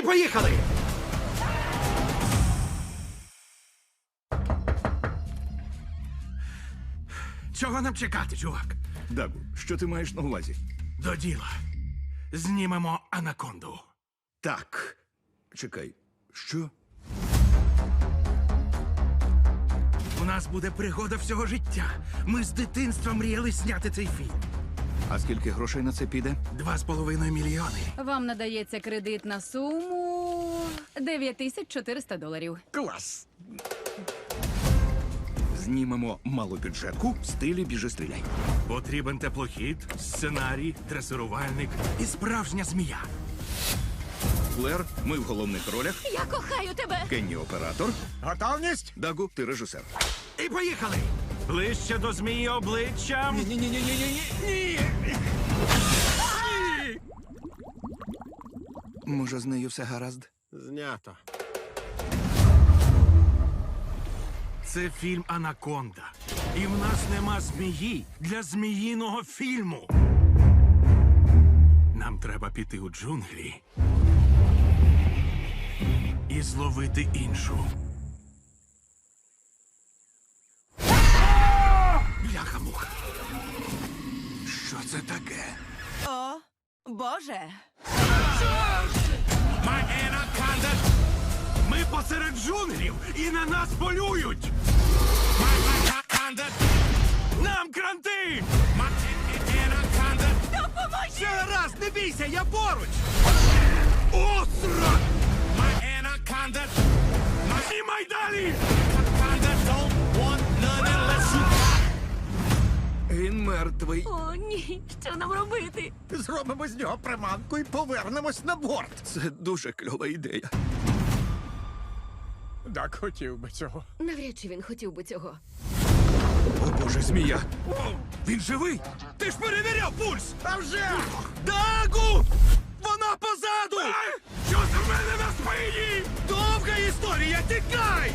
І поїхали! Чого нам чекати, чувак? Дагу, що ти маєш на увазі? До діла. Знімемо анаконду. Так. Чекай, що? У нас буде пригода всього життя. Ми з дитинства мріяли зняти цей фільм. А скільки грошей на це піде? Два з половиною мільйони. Вам надається кредит на суму 9400 доларів. Клас! Знімемо малобюджетку в стилі біжи стріляй. Потрібен теплохід, сценарій, дресирувальник і справжня змія. Флер, ми в головних ролях. Я кохаю тебе! Кенні оператор. Готовність? Дагу, ти режисер. І поїхали! Ближче до змії обличчям. ні, ні, ні, ні, ні, ні. Може, з нею все гаразд? Знято. Це фільм Анаконда. І в нас нема змії для зміїного фільму. Нам треба піти у джунглі і зловити іншу. Боже. My Anaconda! Ми посеред джунглів і на нас полюють! My Anaconda! Нам кранти! My Anaconda! Допоможіть! Все гаразд, не бійся, я поруч! Осра! My мертвий. О, ні, що нам робити? Зробимо з нього приманку і повернемось на борт. Це дуже кльова ідея. Так хотів би цього. Навряд чи він хотів би цього. О боже, змія! Він живий! Ти ж перевіряв пульс! А вже! Дагу! Вона позаду! Що за мене на спині? Довга історія, тікай!